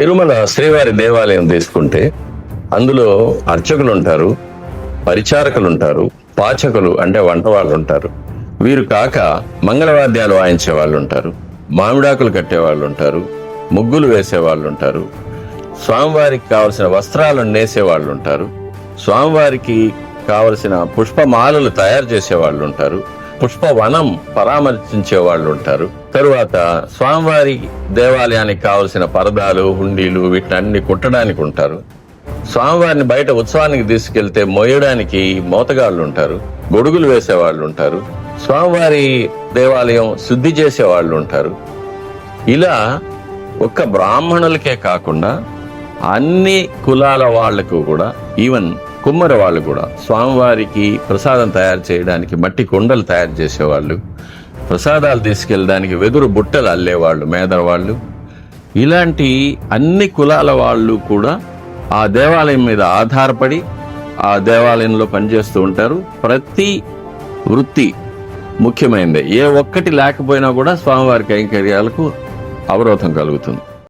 తిరుమల శ్రీవారి దేవాలయం తీసుకుంటే అందులో అర్చకులు ఉంటారు పరిచారకులు ఉంటారు పాచకులు అంటే వంట వాళ్ళు ఉంటారు వీరు కాక మంగళవాద్యాలు వాయించే వాళ్ళు ఉంటారు మామిడాకులు కట్టే వాళ్ళు ఉంటారు ముగ్గులు వేసే వాళ్ళు ఉంటారు స్వామివారికి కావలసిన వస్త్రాలను నేసే వాళ్ళు ఉంటారు స్వామివారికి కావలసిన పుష్పమాలలు తయారు చేసే వాళ్ళు ఉంటారు పుష్పవనం పరామర్శించే వాళ్ళు ఉంటారు తరువాత స్వామివారి దేవాలయానికి కావలసిన పరదాలు హుండీలు వీటిని కుట్టడానికి ఉంటారు స్వామివారిని బయట ఉత్సవానికి తీసుకెళ్తే మోయడానికి మోతగాళ్ళు ఉంటారు గొడుగులు వేసే వాళ్ళు ఉంటారు స్వామివారి దేవాలయం శుద్ధి చేసే వాళ్ళు ఉంటారు ఇలా ఒక్క బ్రాహ్మణులకే కాకుండా అన్ని కులాల వాళ్ళకు కూడా ఈవెన్ కుమ్మర వాళ్ళు కూడా స్వామివారికి ప్రసాదం తయారు చేయడానికి మట్టి కొండలు తయారు చేసేవాళ్ళు ప్రసాదాలు తీసుకెళ్ళడానికి వెదురు బుట్టలు అల్లేవాళ్ళు మేదరవాళ్ళు. ఇలాంటి అన్ని కులాల వాళ్ళు కూడా ఆ దేవాలయం మీద ఆధారపడి ఆ దేవాలయంలో పనిచేస్తూ ఉంటారు. ప్రతి వృత్తి ముఖ్యమైనదే. ఏ ఒక్కటి లేకపోయినా కూడా స్వామివారి కైంకర్యాలకు అవరోధం కలుగుతుంది.